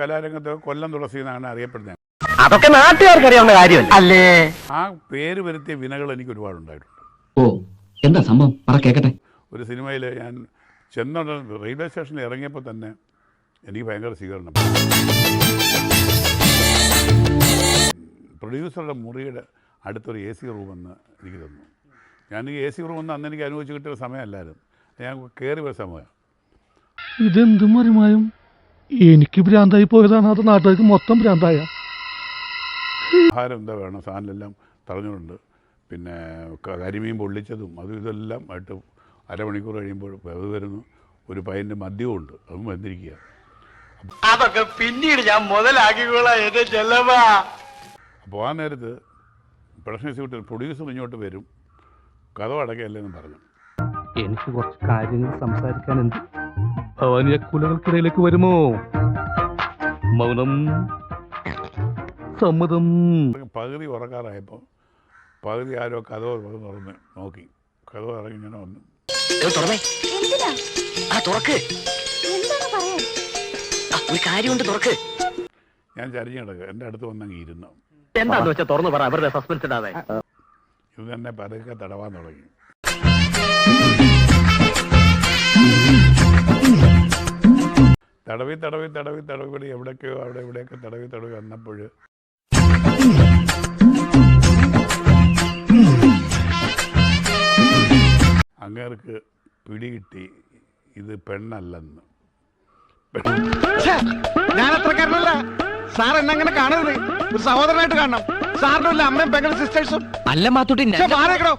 കലാരംഗത്ത് കൊല്ലം തുളസി എന്നാണ് അറിയപ്പെടുന്നത്. അതൊക്കെ നാട്ടുകാർക്ക് അറിയാവുന്ന കാര്യമല്ല? അല്ലേ? ആ പേര് വരുത്തിയ വിനകൾ എനിക്ക് ഒരുപാടുണ്ടായിട്ടുണ്ട് ഓ എന്താ സംഭവം? പറ കേക്കട്ടെ. ഒരു സിനിമയിൽ ഞാൻ ചെന്ന റെയിൽവേ സ്റ്റേഷനിൽ ഇറങ്ങിയപ്പോൾ തന്നെ എനിക്ക് ഭയങ്കര സ്വീകരണം. പ്രൊഡ്യൂസറുടെ മുറിയുടെ അടുത്തൊരു എ സി റൂമെന്ന് എനിക്ക് തന്നു. ഞാൻ ഈ എ സി റൂമെന്ന് അന്ന് എനിക്ക് അനുഭവിച്ച് കിട്ടിയ സമയമല്ലായിരുന്നു. ഞാൻ കയറി പോയ സമയം ഇതെന്തും എനിക്ക് ഭ്രാന്തായി പോയതാണ് അത് നാട്ടുകാർക്ക് മൊത്തം ഭ്രാന്തായ. ആഹാരം എന്താ വേണം? സാധനമെല്ലാം തടഞ്ഞുകൊണ്ട് പിന്നെ കരിമീൻ പൊള്ളിച്ചതും അതും ഇതെല്ലാം ആയിട്ട് അരമണിക്കൂർ കഴിയുമ്പോൾ വെവ് വരുന്നു. ഒരു പയ്യന്റെ മദ്യവും ഉണ്ട്. അതും വന്നിരിക്കുക അതൊക്കെ പിന്നീട് ഞാൻ മുതലാക്കിക്കോളാം. എന്റെ അപ്പോൾ ആ നേരത്ത് പ്രൊഡക്ഷൻ എക്സിക്യൂട്ടീവ് പ്രൊഡ്യൂസർ ഇങ്ങോട്ട് വരും. കഥ അടക്കയല്ലെന്ന് പറഞ്ഞു. എനിക്ക് കുറച്ച് കാര്യങ്ങൾ സംസാരിക്കാനുണ്ട്. ഭവാനിയ കുലകൾക്കിടയിലേക്ക് വരുമോ? മൗനം സമ്മതം. പകുതി ഉറക്കാറായപ്പോൾ പകുതി ആരോ കഥ തുറന്ന് നോക്കി. കഥ ഇറങ്ങി ഇങ്ങനെ വന്നു. ആ ആ, ഞാൻ ചരിഞ്ഞ കിടക്കുക. എന്റെ അടുത്ത് വന്നങ്ങ് ഇരുന്നു. എന്താന്ന് വെച്ചാൽ തുറന്നു പറ അവരുടെ സസ്പെൻസ് ഇടാതെ. ഇത് തന്നെ പതുക്കെ തടവാൻ തുടങ്ങി. തടവി തടവി തടവി തടവി എവിടെയൊക്കെയോ എവിടേക്കോ അവിടെ ഇവിടെയൊക്കെ തടവി തടവി വന്നപ്പോൾ അങ്ങേർക്ക് പിടികിട്ടി ഇത് പെണ്ണല്ലെന്ന്. ഞാൻ അത്രക്കാരനല്ല സാർ എന്നെ അങ്ങനെ കാണരുത്. ഒരു സഹോദരനായിട്ട് കാണണം. സാറിന്റെ ഒരു അമ്മയും പെങ്ങളും സിസ്റ്റേഴ്സും. അല്ല മാത്തുട്ടി മാറിക്കടോ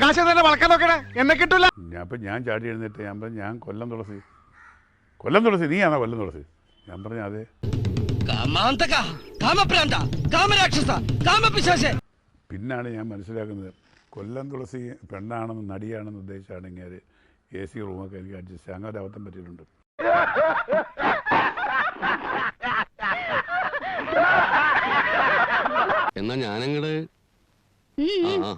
കാശ് തന്നെ വളക്കാൻ നോക്കണേ. എന്നെ കിട്ടൂല. ഞാൻ അപ്പം ഞാൻ ചാടി എഴുന്നേറ്റ് ഞാൻ ഞാൻ കൊല്ലം തുളസി കൊല്ലം തുളസി നീയാണോ കൊല്ലം തുളസി? ഞാൻ പറഞ്ഞ അതെ. പിന്നാണ് ഞാൻ മനസ്സിലാക്കുന്നത് കൊല്ലം തുളസി പെണ്ണാണെന്ന് നടിയാണെന്ന് ഉദ്ദേശിച്ചാണെങ്കിൽ എ സി റൂമൊക്കെ എനിക്ക് അഡ്ജസ്റ്റ് അങ്ങനെ അബദ്ധം പറ്റിയിട്ടുണ്ട്. എന്നാ ഞാനങ്ങട്. ആ.